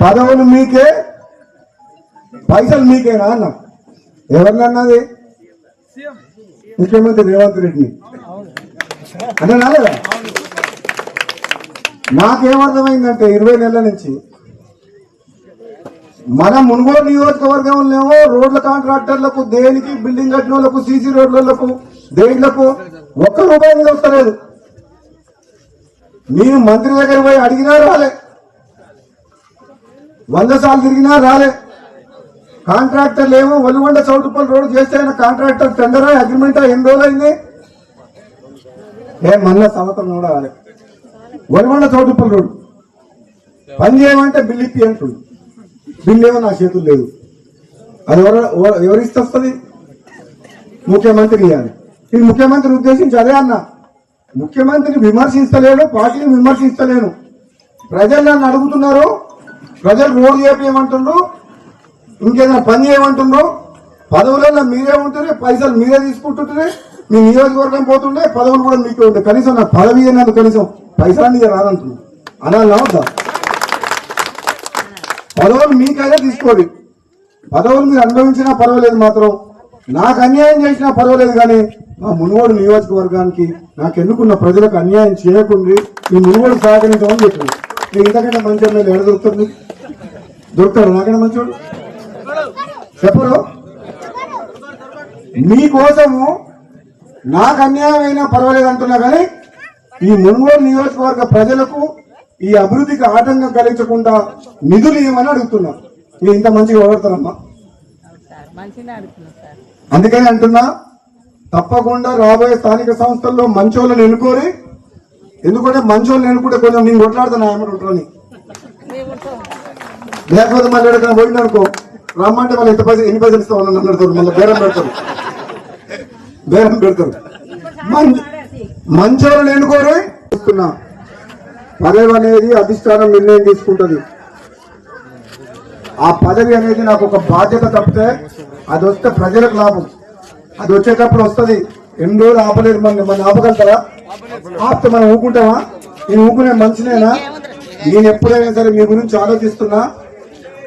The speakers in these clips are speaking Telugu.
పదవులు మీకే పైసలు మీకేనా అన్న. ఎవరినన్నది? ముఖ్యమంత్రి రేవంత్ రెడ్డిని. అంటే నాలేదా? నాకేమర్థమైందంటే ఇరవై నెలల నుంచి మన మునుగోడు నియోజకవర్గంలో రోడ్ల కాంట్రాక్టర్లకు దేనికి బిల్డింగ్ కట్టిన వాళ్ళకు సీసీ రోడ్లకు దేనిలకు ఒక్క రూపాయి మీద వస్తలేదు. నేను మంత్రి దగ్గర పోయి అడిగినా రాలే. వంద సార్లు తిరిగినా రాలే. కాంట్రాక్టర్లు ఏమో ఒలిగొండ చౌటుపల్లి రోడ్ చేస్తే కాంట్రాక్టర్ టెండరా అగ్రిమెంటా ఎన్ని రోజులైంది ఏ మళ్ళా సంవత్సరం కూడా రాలే. ఒలిగొండ చౌటుపల్లి రోడ్డు. పని చేయమంటే బిల్లు ఇప్పి అంటుంది బిల్ ఏమో నా చేతులు లేదు అది ఎవరు ఎవరు- ఎవరిస్తే వస్తుంది? ముఖ్యమంత్రి ఇవ్వాలి ఇది ముఖ్యమంత్రి ఉద్దేశించి అదే అన్న. ముఖ్యమంత్రిని విమర్శిస్తలేను పార్టీని విమర్శిస్తలేను. ప్రజలు నన్ను అడుగుతున్నారు ప్రజలు రోడ్డు చేయమంటుండ్రు ఇంకేదైనా పని చేయమంటుండ్రు పదవులలో మీరే ఉంటుండే పైసలు మీరే తీసుకుంటుంటే మీ నియోజకవర్గం పోతుండే పదవులు కూడా మీకే ఉంటాయి కనీసం నా పదవి అన్నది కనీసం పైసలు రాదంటున్నాను అనాలి అవుతా పదవులు మీకైనా తీసుకోండి. పదవులు మీరు అనుభవించినా పర్వాలేదు మాత్రం. నాకు అన్యాయం చేసినా పర్వాలేదు కానీ మా మునుగోడు నియోజకవర్గానికి నాకు ఎన్నుకున్న ప్రజలకు అన్యాయం చేయకుండా ఈ మునుగోడు సహకరించమని చెప్పింది మీరు ఇంతకంటే మంచి ఎమ్మెల్యే ఎక్కడ దొరుకుతుంది దొరుకుతాడు నాకంటే మంచోడు? చెప్పరు? మీకోసము నాకు అన్యాయం అయినా పర్వాలేదు అంటున్నా కానీ ఈ మునుగోడు నియోజకవర్గ ప్రజలకు ఈ అభివృద్ధికి ఆటంకం కలిగించకుండా నిధులు ఇవ్వమని అడుగుతున్నా. మీరు ఇంత మంచిగా సార్ అందుకని అంటున్నా తప్పకుండా రాబోయే స్థానిక సంస్థల్లో మంచోళ్ళని ఎన్నుకోరి ఎందుకంటే మంచోళ్ళని ఎన్నుకుంటే కొంచెం నేను కొట్లాడుతాను ఆమె ఉంటాను మేము ఉంటాం లేకపోతే మళ్ళీ ఎక్కడికైనా పోయింది అనుకో రమ్మంటే మళ్ళీ ఎంత పైసలు ఎన్ని పైసలు ఇస్తావు? అని అడుగుతారు. మళ్ళీ బేరం పెడతారు. బేరం పెడతారు. మం- మంచోళ్ళని ఎన్నుకోరే చూస్తున్నా. పదవి అనేది అధిష్టానం నిర్ణయం తీసుకుంటుంది. ఆ పదవి అనేది నాకు ఒక బాధ్యత తప్పితే అది వస్తే ప్రజలకు లాభం. అది వచ్చేటప్పుడు వస్తుంది. ఎన్ని రోజులు ఆపలేదు మన మన ఆపగలుగుతారా? ఆపితే మనం ఊకుంటామా నేను ఊకునే మనిషినేనా? నేను ఎప్పుడైనా సరే మీ గురించి ఆలోచిస్తున్నా.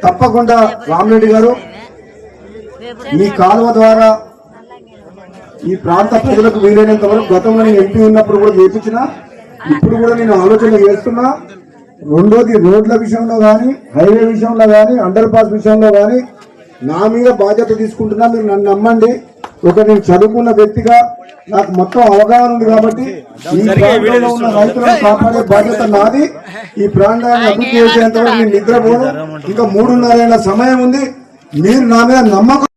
తప్పకుండా రామరెడ్డి గారు ఈ కాలువ ద్వారా ఈ ప్రాంత ప్రజలకు వీలైనంత వరకు గతంలో నేను ఎంపీ ఉన్నప్పుడు కూడా చేపించిన ఇప్పుడు కూడా నేను ఆలోచన చేస్తున్నా. రెండోది రోడ్ల విషయంలో కానీ హైవే విషయంలో కానీ అండర్ పాస్ విషయంలో కానీ నా మీద బాధ్యత తీసుకుంటున్నా మీరు నన్ను నమ్మండి. ఒక నేను చదువుకున్న వ్యక్తిగా నాకు మొత్తం అవగాహన ఉంది కాబట్టి ఈ ప్రాంతంలో ఉన్న రైతులను కాపాడే బాధ్యత నాది. ఈ ప్రాంతాన్ని అభివృద్ధి చేసేంత వరకు నేను నిద్రపోను. ఇంకా మూడున్నరేళ్ళ సమయం ఉంది. మీరు నా మీద నమ్మకం